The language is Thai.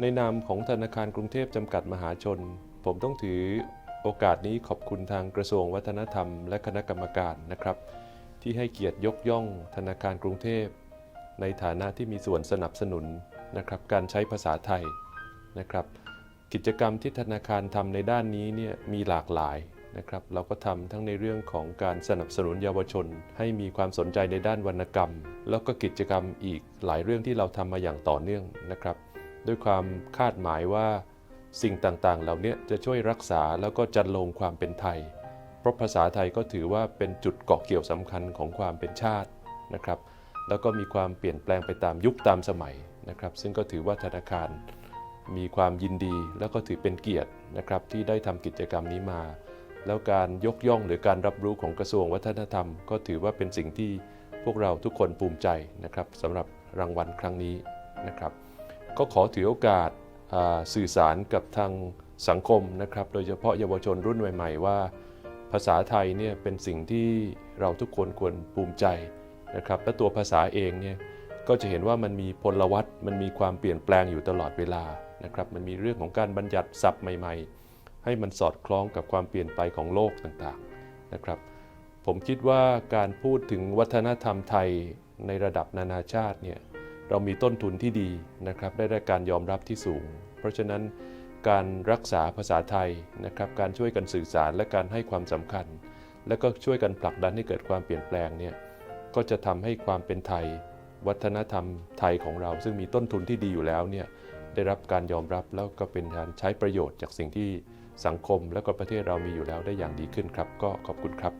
ในนามของธนาคารกรุงเทพจำกัดมหาชน ผมต้องถือโอกาสนี้ขอบคุณทางกระทรวงวัฒนธรรมและคณะกรรมการนะครับ ที่ให้เกียรติยกย่องธนาคารกรุงเทพ ในฐานะที่มีส่วนสนับสนุนนะครับการใช้ภาษาไทยนะครับ กิจกรรมที่ธนาคารทำในด้านนี้เนี่ยมีหลากหลายนะครับ เราก็ทำทั้งในเรื่องของการสนับสนุนเยาวชน ให้มีความสนใจในด้านวรรณกรรม แล้วก็กิจกรรมอีกหลายเรื่องที่เราทำมาอย่างต่อเนื่องนะครับ ด้วยความคาดหมายว่า สิ่งต่างๆ เหล่านี้จะช่วยรักษาแล้วก็จันลงความเป็นไทย เพราะภาษาไทยก็ถือว่าเป็นจุดเกาะเกี่ยวสำคัญของความเป็นชาตินะครับ แล้วก็มีความเปลี่ยนแปลงไปตามยุคตามสมัยนะครับ ซึ่งก็ถือว่าธนาคารมีความยินดีแล้วก็ถือเป็นเกียรตินะครับที่ได้ทำกิจกรรมนี้มา แล้วการยกย่องหรือการรับรู้ของกระทรวงวัฒนธรรม ก็ถือว่าเป็นสิ่งที่พวกเราทุกคนภูมิใจนะครับสำหรับรางวัลครั้งนี้นะครับ ก็ขอถือโอกาสสื่อสารกับทางสังคมนะครับ โดยเฉพาะเยาวชนรุ่นใหม่ๆ ว่า ภาษาไทยเนี่ยเป็นสิ่งที่เราทุกคนควรภูมิใจนะครับและตัวภาษาเองเนี่ยก็จะเห็นว่ามันมีพลวัตมันมีความเปลี่ยนแปลงอยู่ตลอดเวลานะครับ มันมีเรื่องของการบัญญัติศัพท์ใหม่ ๆ ให้มันสอดคล้องกับความเปลี่ยนไปของโลกต่างๆนะครับ ผมคิดว่าการพูดถึงวัฒนธรรมไทยในระดับนานาชาติเนี่ย เรามีต้นทุนที่ดีนะครับได้รับการยอมรับที่สูง เพราะฉะนั้นการรักษาภาษาไทยนะครับการช่วยกันสื่อสารและการให้ความสำคัญ และก็ช่วยกันผลักดันให้เกิดความเปลี่ยนแปลงเนี่ยก็จะทำให้ความเป็นไทย วัฒนธรรมไทยของเรา ซึ่งมีต้นทุนที่ดีอยู่แล้วเนี่ยได้รับการยอมรับแล้วก็เป็นการใช้ประโยชน์จากสิ่งที่สังคมและก็ประเทศเรามีอยู่แล้วได้อย่างดีขึ้นครับ ก็ขอบคุณครับ